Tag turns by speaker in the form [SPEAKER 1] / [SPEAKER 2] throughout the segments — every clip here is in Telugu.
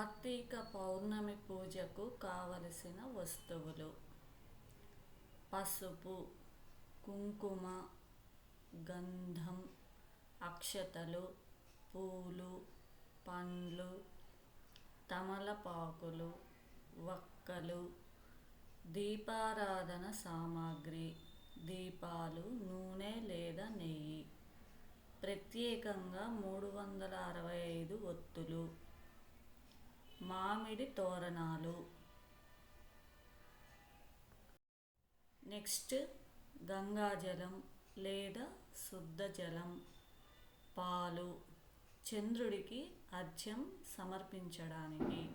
[SPEAKER 1] కార్తీక పౌర్ణమి పూజకు కావలసిన వస్తువులు. పసుపు కుంకుమ గంధం అక్షతలు పూలు పండ్లు తమలపాకులు వక్కలు దీపారాధన సామాగ్రి దీపాలు నూనె లేదా నెయ్యి. ప్రత్యేకంగా మూడు వందల అరవై ఐదు ఒత్తులు. మామిడి తోరణాలు. నెక్స్ట్ గంగాజలం లేదా శుద్ధ జలం. పాలు చంద్రుడికి అర్ఘ్యం సమర్పించడానికి.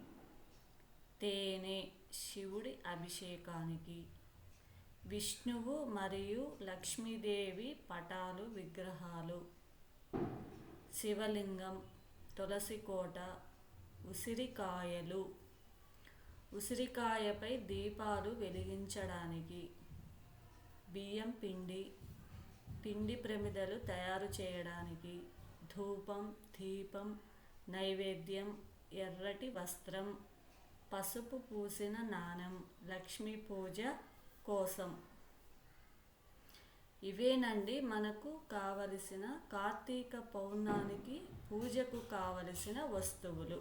[SPEAKER 1] తేనె శివుడి అభిషేకానికి. విష్ణువు మరియు లక్ష్మీదేవి పటాలు విగ్రహాలు. శివలింగం తులసి కోట ఉసిరికాయలు. ఉసిరికాయపై దీపాలు వెలిగించడానికి బియ్యం పిండి పిండి ప్రమిదలు తయారు చేయడానికి ధూపం దీపం నైవేద్యం ఎర్రటి వస్త్రం పసుపు పూసిన నాణం లక్ష్మీ పూజ కోసం. ఇవేనండి మనకు కావలసిన కార్తీక పౌర్ణానికి పూజకు కావలసిన వస్తువులు.